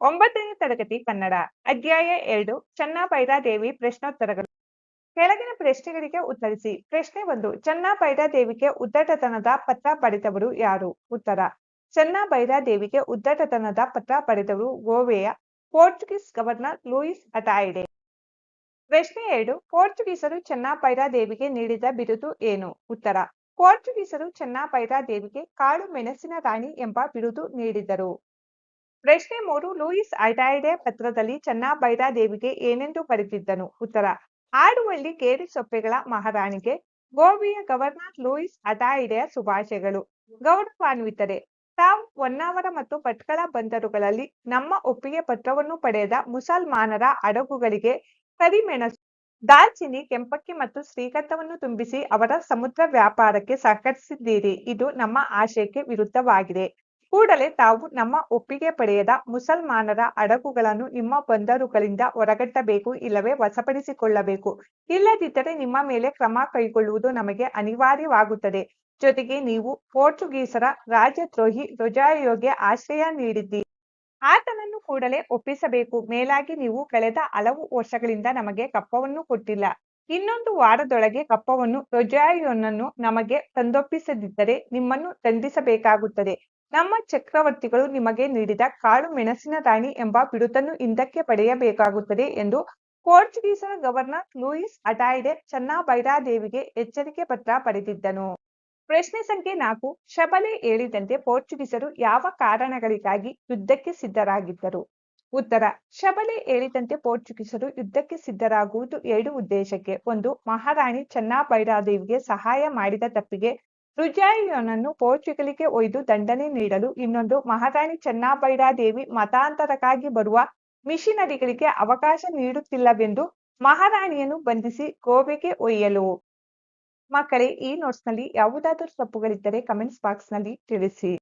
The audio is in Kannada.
ಒಂಬತ್ತನೇ ತರಗತಿ ಕನ್ನಡ, ಅಧ್ಯಾಯ ಎರಡು ದೇವಿ ಪ್ರಶ್ನೋತ್ತರಗಳು. ಕೆಳಗಿನ ಪ್ರಶ್ನೆಗಳಿಗೆ ಉತ್ತರಿಸಿ. ಪ್ರಶ್ನೆ ಒಂದು ದೇವಿಗೆ ಉದ್ದಟತನದ ಪತ್ರ ಪಡೆದವರು ಯಾರು? ಉತ್ತರ ದೇವಿಗೆ ಉದ್ದಟತನದ ಪತ್ರ ಪಡೆದವರು ಗೋವೆಯ ಪೋರ್ಚುಗೀಸ್ ಗವರ್ನರ್ ಲೂಯಿಸ್ ಅಟಾಯಿಡೆ. ಪ್ರಶ್ನೆ ಎರಡು, ಪೋರ್ಚುಗೀಸರು ದೇವಿಗೆ ನೀಡಿದ ಬಿರುದು ಏನು? ಉತ್ತರ, ಪೋರ್ಚುಗೀಸರು ದೇವಿಗೆ ಕಾಳು ಮೆಣಸಿನ ರಾಣಿ ಎಂಬ ಬಿರುದು ನೀಡಿದರು ಪ್ರಶ್ನೆ ಮೂರು, ಲೂಯಿಸ್ ಐಟಾಯ್ಡೆ ಪತ್ರದಲ್ಲಿ ದೇವಿಗೆ ಏನೆಂದು ಬರೆದಿದ್ದನು? ಉತ್ತರ, ಆಡುವಳ್ಳಿ ಕೇರಿ ಸೊಪ್ಪೆಗಳ ಮಹಾರಾಣಿಗೆ ಗೋವಿಯ ಗವರ್ನರ್ ಲೂಯಿಸ್ ಅಟಾಯಿಡೆಯ ಶುಭಾಶಯಗಳು. ಗೌರವಾನ್ವಿತರೆ, ತಾವು ಹೊನ್ನಾವರ ಮತ್ತು ಭಟ್ಕಳ ಬಂದರುಗಳಲ್ಲಿ ನಮ್ಮ ಒಪ್ಪಿಗೆ ಪತ್ರವನ್ನು ಪಡೆದ ಮುಸಲ್ಮಾನರ ಹಡಗುಗಳಿಗೆ ಕರಿಮೆಣಸು, ದಾಲ್ಚಿನಿ, ಕೆಂಪಕ್ಕಿ ಮತ್ತು ಶ್ರೀಗಂಧವನ್ನು ತುಂಬಿಸಿ ಅವರ ಸಮುದ್ರ ವ್ಯಾಪಾರಕ್ಕೆ ಸಹಕರಿಸಿದ್ದೀರಿ. ಇದು ನಮ್ಮ ಆಶಯಕ್ಕೆ ವಿರುದ್ಧವಾಗಿದೆ. ಕೂಡಲೇ ತಾವು ನಮ್ಮ ಒಪ್ಪಿಗೆ ಪಡೆಯದ ಮುಸಲ್ಮಾನರ ಹಡಗುಗಳನ್ನು ನಿಮ್ಮ ಬಂದರುಗಳಿಂದ ಹೊರಗಟ್ಟಬೇಕು, ಇಲ್ಲವೇ ವಶಪಡಿಸಿಕೊಳ್ಳಬೇಕು. ಇಲ್ಲದಿದ್ದರೆ ನಿಮ್ಮ ಮೇಲೆ ಕ್ರಮ ಕೈಗೊಳ್ಳುವುದು ನಮಗೆ ಅನಿವಾರ್ಯವಾಗುತ್ತದೆ. ಜೊತೆಗೆ ನೀವು ಪೋರ್ಚುಗೀಸರ ರಾಜದ್ರೋಹಿ ರುಜಾಯೋಗೆ ಆಶ್ರಯ ನೀಡಿದ್ದೀರಿ. ಆತನನ್ನು ಕೂಡಲೇ ಒಪ್ಪಿಸಬೇಕು. ಮೇಲಾಗಿ ನೀವು ಕಳೆದ ಹಲವು ವರ್ಷಗಳಿಂದ ನಮಗೆ ಕಪ್ಪವನ್ನು ಕೊಟ್ಟಿಲ್ಲ. ಇನ್ನೊಂದು ವಾರದೊಳಗೆ ಕಪ್ಪವನ್ನು ರೊಜಾಯೋನನ್ನು ನಮಗೆ ತಂದೊಪ್ಪಿಸದಿದ್ದರೆ ನಿಮ್ಮನ್ನು ದಂಡಿಸಬೇಕಾಗುತ್ತದೆ. ನಮ್ಮ ಚಕ್ರವರ್ತಿಗಳು ನಿಮಗೆ ನೀಡಿದ ಕಾಳು ಮೆಣಸಿನ ರಾಣಿ ಎಂಬ ಬಿಡುತನ್ನು ಹಿಂದಕ್ಕೆ ಪಡೆಯಬೇಕಾಗುತ್ತದೆ ಎಂದು ಪೋರ್ಚುಗೀಸರ ಗವರ್ನರ್ ಲೂಯಿಸ್ ಅಟಾಯ್ಡೆ ಚನ್ನಾಭೈರಾದೇವಿಗೆ ಎಚ್ಚರಿಕೆ ಪತ್ರ ಪಡೆದಿದ್ದನು ಪ್ರಶ್ನೆ ಸಂಖ್ಯೆ ನಾಲ್ಕು, ಶಬಲೆ ಹೇಳಿದಂತೆ ಪೋರ್ಚುಗೀಸರು ಯಾವ ಕಾರಣಗಳಿಗಾಗಿ ಯುದ್ಧಕ್ಕೆ ಸಿದ್ಧರಾಗಿದ್ದರು? ಉತ್ತರ, ಶಬಲೆ ಹೇಳಿದಂತೆ ಪೋರ್ಚುಗೀಸರು ಯುದ್ಧಕ್ಕೆ ಸಿದ್ಧರಾಗುವುದು ಎರಡು ಉದ್ದೇಶಕ್ಕೆ. ಒಂದು, ಮಹಾರಾಣಿ ಚನ್ನಾಭೈರಾದೇವಿಗೆ ಸಹಾಯ ಮಾಡಿದ ತಪ್ಪಿಗೆ ರುಜಾಯಿಯನನ್ನು ಪೋರ್ಚುಗಲಿಗೆ ಒಯ್ದು ದಂಡನೆ ನೀಡಲು ಇನ್ನೊಂದು ಮಹಾರಾಣಿ ಚೆನ್ನಬೈರಾದೇವಿ ಮತಾಂತರಕ್ಕಾಗಿ ಬರುವ ಮಿಷನರಿಗಳಿಗೆ ಅವಕಾಶ ನೀಡುತ್ತಿಲ್ಲವೆಂದು ಮಹಾರಾಣಿಯನ್ನು ಬಂಧಿಸಿ ಗೋವೆಗೆ ಒಯ್ಯಲು. ಮಕ್ಕಳೇ, ಈ ನೋಟ್ಸ್ನಲ್ಲಿ ಯಾವುದಾದರೂ ತಪ್ಪುಗಳಿದ್ದರೆ ಕಮೆಂಟ್ಸ್ ಬಾಕ್ಸ್ನಲ್ಲಿ ತಿಳಿಸಿ.